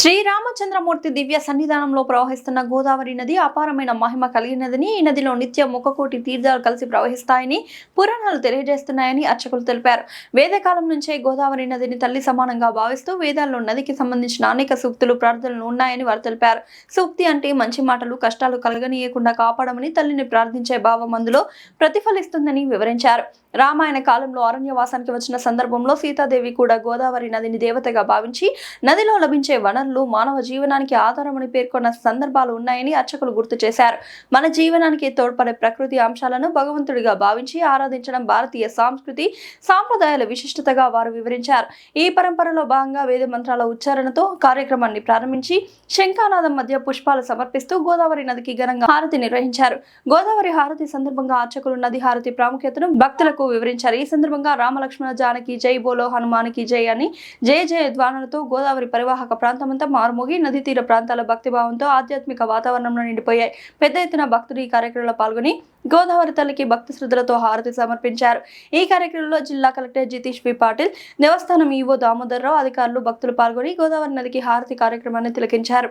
శ్రీరామచంద్రమూర్తి దివ్య సన్నిధానంలో ప్రవహిస్తున్న గోదావరి నది అపారమైన మహిమ కలిగినదని ఈ నదిలో నిత్యం ముక్కకోటి తీర్థాలు కలిసి ప్రవహిస్తాయని పురాణాలు తెలియజేస్తున్నాయని అర్చకులు తెలిపారు. వేదకాలం నుంచే గోదావరి నదిని తల్లి సమానంగా భావిస్తూ వేదాల్లో నదికి సంబంధించిన అనేక సూక్తులు ప్రార్థనలు ఉన్నాయని వారు తెలిపారు. సూక్తి అంటే మంచి మాటలు కష్టాలు కలగనీయకుండా కాపాడమని తల్లిని ప్రార్థించే భావం అందులో ప్రతిఫలిస్తుందని వివరించారు. రామాయణ కాలంలో అరణ్యవాసానికి వచ్చిన సందర్భంలో సీతాదేవి కూడా గోదావరి నదిని దేవతగా భావించి నదిలో లభించే వనరులు మానవ జీవనానికి ఆధారమని పేర్కొన్న సందర్భాలు ఉన్నాయని అర్చకులు గుర్తు చేశారు. మన జీవనానికి తోడ్పడే ప్రకృతి అంశాలను భగవంతుడిగా భావించి ఆరాధించడం భారతీయ సంస్కృతి సాంప్రదాయాల విశిష్టతగా వారు వివరించారు. ఈ పరంపరలో భాగంగా వేద మంత్రాల ఉచ్చారణతో కార్యక్రమాన్ని ప్రారంభించి శంఖానాదం మధ్య పుష్పాలు సమర్పిస్తూ గోదావరి నదికి ఘనంగా హారతి నిర్వహించారు. గోదావరి హారతి సందర్భంగా అర్చకులు నది హారతి ప్రాముఖ్యతను భక్తులకు వివరించారు. ఈ సందర్భంగా రామలక్ష్మణ జానకి జై బోలో హనుమానికి జై అని జయ జయ ధ్వానాలతో గోదావరి పరివాహక ప్రాంతమంతా మారుమోగి నదీ తీర ప్రాంతాల భక్తిభావంతో ఆధ్యాత్మిక వాతావరణంలో నిండిపోయాయి. పెద్ద ఎత్తున భక్తులు ఈ కార్యక్రమంలో పాల్గొని గోదావరి తల్లికి భక్తి శ్రద్ధలతో హారతి సమర్పించారు. ఈ కార్యక్రమంలో జిల్లా కలెక్టర్ జితీష్ వి పాటిల్ దేవస్థానం ఈవో దామోదర్రావు అధికారులు భక్తులు పాల్గొని గోదావరి నదికి హారతి కార్యక్రమాన్ని తిలకించారు.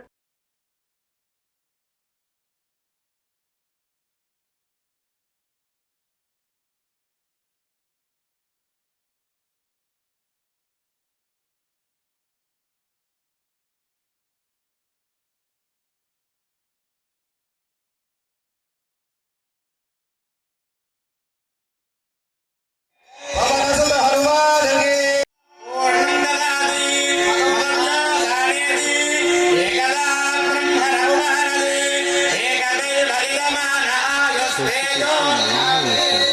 glória.